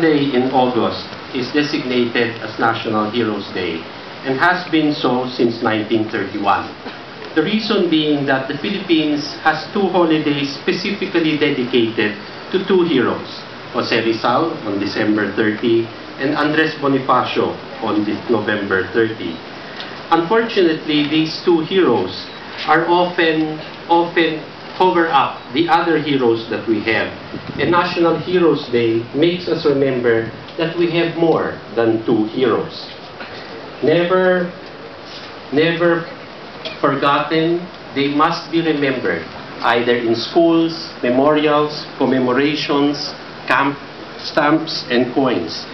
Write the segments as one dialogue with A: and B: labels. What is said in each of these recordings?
A: Day in August is designated as National Heroes Day and has been so since 1931. The reason being that the Philippines has two holidays specifically dedicated to two heroes, Jose Rizal on December 30 and Andres Bonifacio on November 30. Unfortunately, these two heroes are often often cover up the other heroes that we have. And National Heroes Day makes us remember that we have more than two heroes. Never, never forgotten, they must be remembered either in schools, memorials, commemorations, camp stamps, and coins.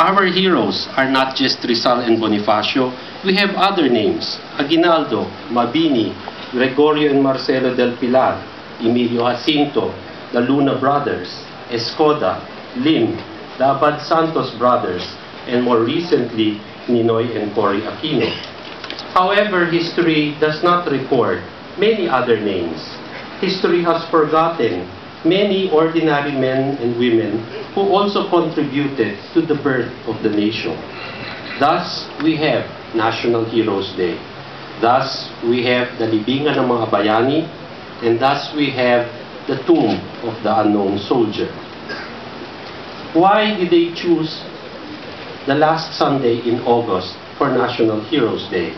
A: Our heroes are not just Rizal and Bonifacio. We have other names, Aguinaldo, Mabini, Gregorio and Marcelo del Pilar, Emilio Jacinto, the Luna brothers, Escoda, Lim, the Abad Santos brothers, and more recently, Ninoy and Cory Aquino. However, history does not record many other names. History has forgotten many ordinary men and women who also contributed to the birth of the nation. Thus, we have National Heroes Day. Thus, we have the libingan ng mga bayani, and thus we have the tomb of the unknown soldier. Why did they choose the last Sunday in August for National Heroes Day?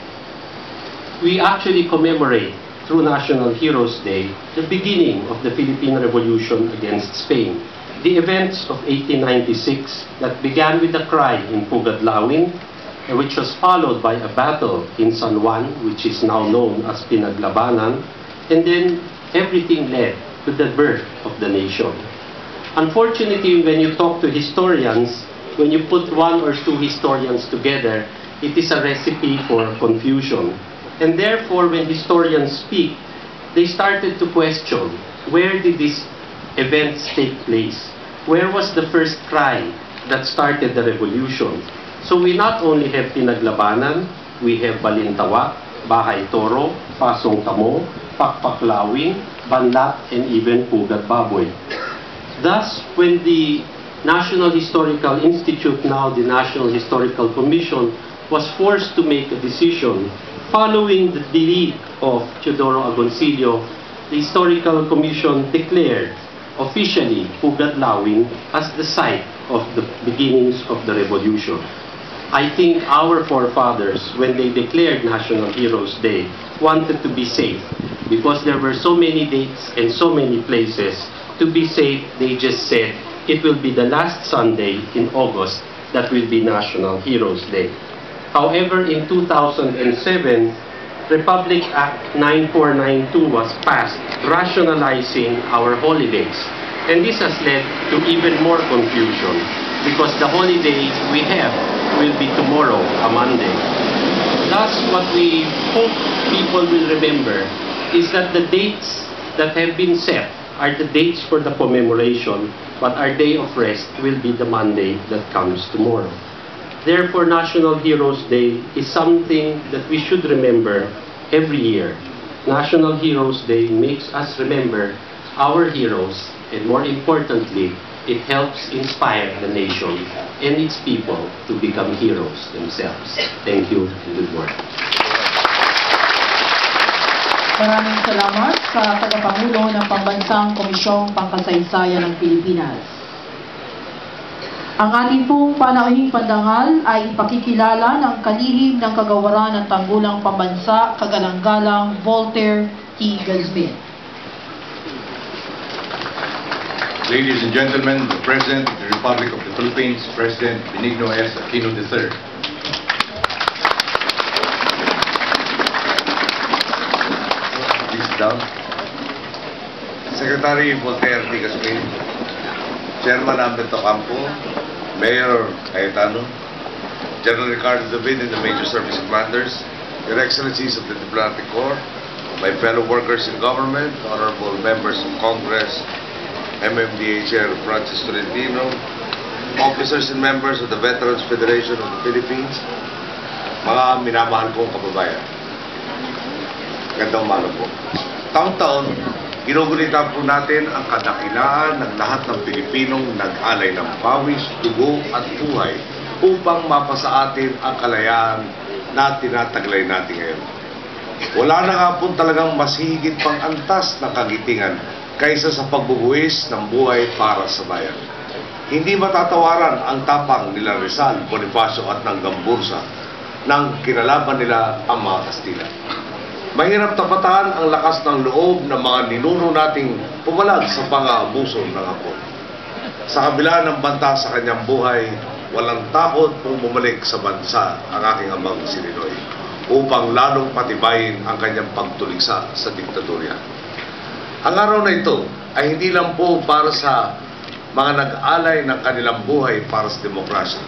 A: We actually commemorate through National Heroes Day the beginning of the Philippine Revolution against Spain. The events of 1896 that began with the cry in Pugadlawin, uh, which was followed by a battle in San Juan, which is now known as Pinaglabanan, and then everything led to the birth of the nation. Unfortunately, when you talk to historians, when you put one or two historians together, it is a recipe for confusion. And therefore, when historians speak, they started to question, where did these events take place? Where was the first cry that started the revolution? So we not only have Pinaglabanan, we have Balintawak, Bahay Toro, Pasong Tamo, Pakpaklawing, Banlat, and even Pugat Baboy. Thus, when the National Historical Institute, now the National Historical Commission, was forced to make a decision following the delete of Teodoro Agoncillo, the Historical Commission declared officially Pugadlawing as the site of the beginnings of the revolution. I think our forefathers, when they declared National Heroes Day, wanted to be safe because there were so many dates and so many places. To be safe, they just said it will be the last Sunday in August that will be National Heroes Day. However, in 2007, Republic Act 9492 was passed, rationalizing our holidays. And this has led to even more confusion because the holiday we have will be tomorrow, a Monday. Thus, what we hope people will remember is that the dates that have been set are the dates for the commemoration, but our day of rest will be the Monday that comes tomorrow. Therefore, National Heroes Day is something that we should remember every year. National Heroes Day makes us remember our heroes, and more importantly, it helps inspire the nation and its people to become heroes themselves. Thank you and good morning.
B: Maraming salamat sa tagapangulo ng Pambansang Komisyong Pangkasaysayan ng Pilipinas. Ang ating pong panauhing pandangal ay ipakikilala ng kalihim ng kagawaran ng Tanggulang Pambansa, Kagalang-galang Voltaire T. Gazmin.
C: Ladies and gentlemen, the President of the Republic of the Philippines, President Benigno S. Aquino III. Please sit down. Secretary Voltaire T. Gasmin, Chairman Alberto Campo, Mayor Cayetano, General Ricardo David and the Major Service Commanders, Your Excellencies of the Diplomatic Corps, my fellow workers in government, honorable members of Congress, MMDA Chair Francis Tolentino, officers and members of the Veterans Federation of the Philippines, mga minamahal kong kababayan. Gandang umaga po. Taon-taon, Ginugunita po natin ang kadakilaan ng lahat ng Pilipinong nag-alay ng pawis, dugo at buhay upang mapasa atin ang kalayaan na tinataglay natin ngayon. Wala na nga po talagang mas higit pang antas na kagitingan kaysa sa pagbubuwis ng buhay para sa bayan. Hindi matatawaran ang tapang nila Rizal, Bonifacio at ng Gambursa nang kinalaban nila ang mga Kastila. Mahirap tapatan ang lakas ng loob ng mga ninuno nating pumalag sa pang-aabuso ng Hapon. Sa kabila ng banta sa kanyang buhay, walang takot kung bumalik sa bansa ang aking amang si Ninoy upang lalong patibayin ang kanyang pagtuligsa sa diktadurya. Ang araw na ito ay hindi lang po para sa mga nag-alay ng kanilang buhay para sa demokrasya.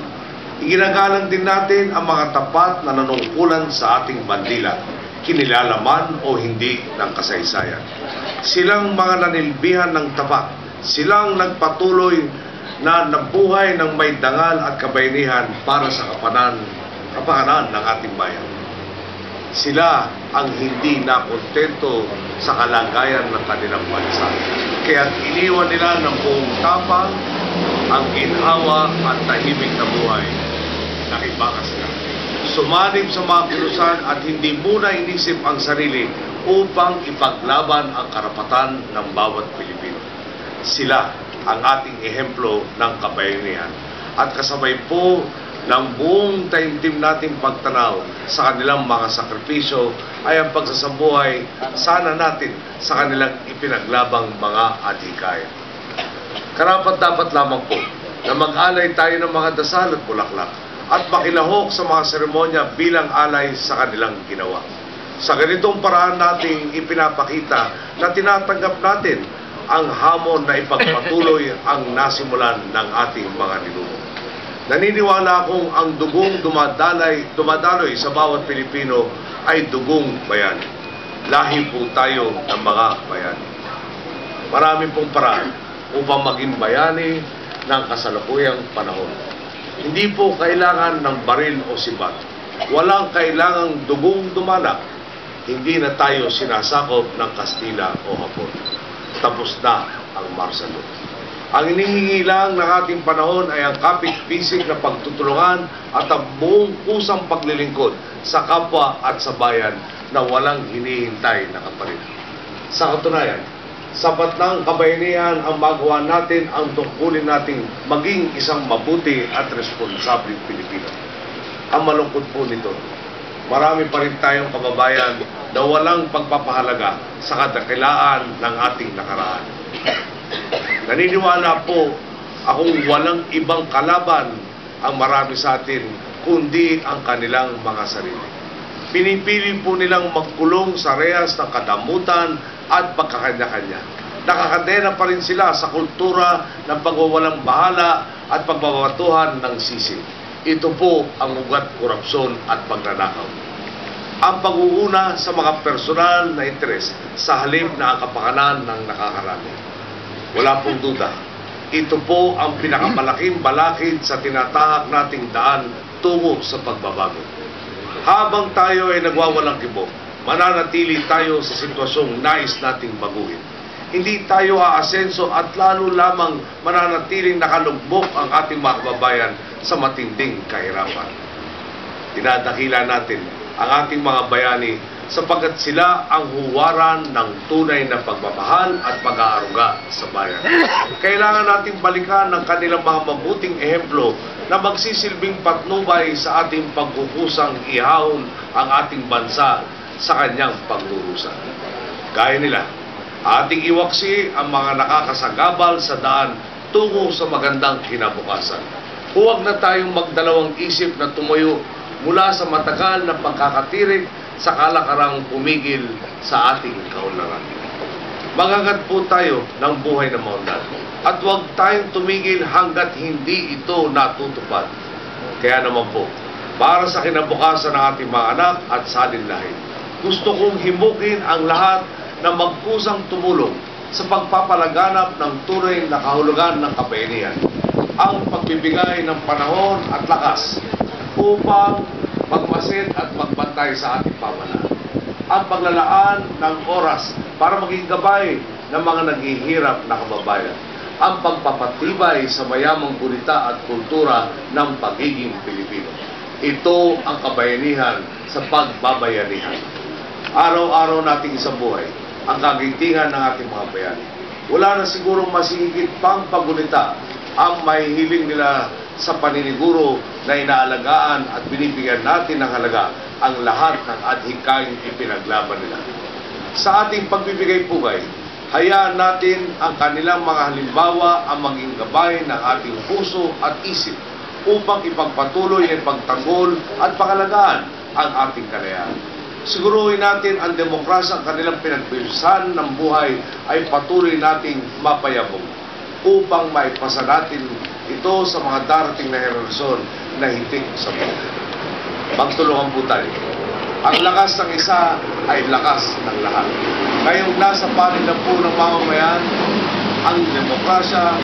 C: Iginagalang din natin ang mga tapat na nanungkulan sa ating bandila, kinilalaman o hindi ng kasaysayan. Silang mga nanilbihan ng tapat, silang nagpatuloy na nabuhay ng may dangal at kabayanihan para sa kapanan, kapakanan ng ating bayan. Sila ang hindi nakontento sa kalagayan ng kanilang bansa. Kaya iniwan nila ng buong tapang ang ginhawa at tahimik na buhay na ibakas nila. Sumanib sa mga kilusan at hindi muna inisip ang sarili upang ipaglaban ang karapatan ng bawat Pilipino. Sila ang ating ehemplo ng kabayanihan at kasabay po ng buong taimtim nating pagtanaw sa kanilang mga sakripisyo ay ang pagsasabuhay sana natin sa kanilang ipinaglabang mga adhikaya. Karapat dapat lamang po na mag-alay tayo ng mga dasal at bulaklak at makilahok sa mga seremonya bilang alay sa kanilang ginawa. Sa ganitong paraan nating ipinapakita na tinatanggap natin ang hamon na ipagpatuloy ang nasimulan ng ating mga ninuno. Naniniwala akong ang dugong dumadalay, dumadaloy sa bawat Pilipino ay dugong bayani. Lahi po tayo ng mga bayani. Marami pong paraan upang maging bayani ng kasalukuyang panahon. Hindi po kailangan ng baril o sibat. Walang kailangang dugong dumanak. Hindi na tayo sinasakop ng Kastila o Hapon. Tapos na ang law. Ang inihingi lang ng ating panahon ay ang kapit-bisig na pagtutulungan at ang buong kusang paglilingkod sa kapwa at sa bayan na walang hinihintay na kapalit. Sa katunayan, sapat ang kabayanihan ang magawa natin ang tungkulin nating maging isang mabuti at responsableng Pilipino. Ang malungkot po nito, marami pa rin tayong kababayan na walang pagpapahalaga sa kadakilaan ng ating nakaraan. Naniniwala po akong walang ibang kalaban ang marami sa atin kundi ang kanilang mga sarili. Pinipili po nilang magkulong sa rehas ng kadamutan at pagkakanya-kanya. Nakakadena pa rin sila sa kultura ng pagwawalang bahala at pagbabatuhan ng sisi. Ito po ang ugat korupsyon at pagnanakaw. Ang pag-uuna sa mga personal na interes sa halip na ang kapakanan ng nakakarami. Wala pong duda. Ito po ang pinakamalaking balakid sa tinatahak nating daan tungo sa pagbabago. Habang tayo ay nagwawalang kibo, mananatili tayo sa sitwasyong nais nating baguhin. Hindi tayo aasenso at lalo lamang mananatiling nakalugbok ang ating mga kababayan sa matinding kahirapan. Dinadakila natin ang ating mga bayani sapagkat sila ang huwaran ng tunay na pagmamahal at pag-aaruga sa bayan. Kailangan nating balikan ng kanilang mga mabuting ehemplo na magsisilbing patnubay sa ating pagkukusang ihahon ang ating bansa sa kanyang pagdurusa. Gaya nila, ating iwaksi ang mga nakakasagabal sa daan tungo sa magandang kinabukasan. Huwag na tayong magdalawang isip na tumuyo mula sa matagal na pagkakatirik sa kalakarang pumigil sa ating kaunlaran. Magagat po tayo ng buhay na maunlad at huwag tayong tumigil hanggat hindi ito natutupad. Kaya naman po, para sa kinabukasan ng ating mga anak at salin lahi, gusto kong himukin ang lahat na magkusang tumulong sa pagpapalaganap ng tunay na kahulugan ng kabayanihan, ang pagbibigay ng panahon at lakas upang magmasid at magbantay sa ating pamalaan. Ang paglalaan ng oras para maging gabay ng mga naghihirap na kababayan. Ang pagpapatibay sa mayamang gulita at kultura ng pagiging Pilipino. Ito ang kabayanihan sa pagbabayanihan. Araw-araw nating isang buhay ang kagitingan ng ating mga bayani. Wala na sigurong masihigit pang pagulita ang mahihiling nila sa paniniguro na inaalagaan at binibigyan natin ng halaga ang lahat ng adhikaing ipinaglaban nila. Sa ating pagbibigay pugay, hayaan natin ang kanilang mga halimbawa ang maging gabay ng ating puso at isip upang ipagpatuloy ang pagtanggol at pangalagaan ang ating kalayaan. Siguruhin natin ang demokrasya ang kanilang pinagbilisan ng buhay ay patuloy nating mapayabong upang maipasa natin ito sa mga darating na henerasyon na hitik sa buhay. Magtulungan po tayo. Ang lakas ng isa ay lakas ng lahat. Ngayong nasa panig na po ng mamamayan, ang demokrasya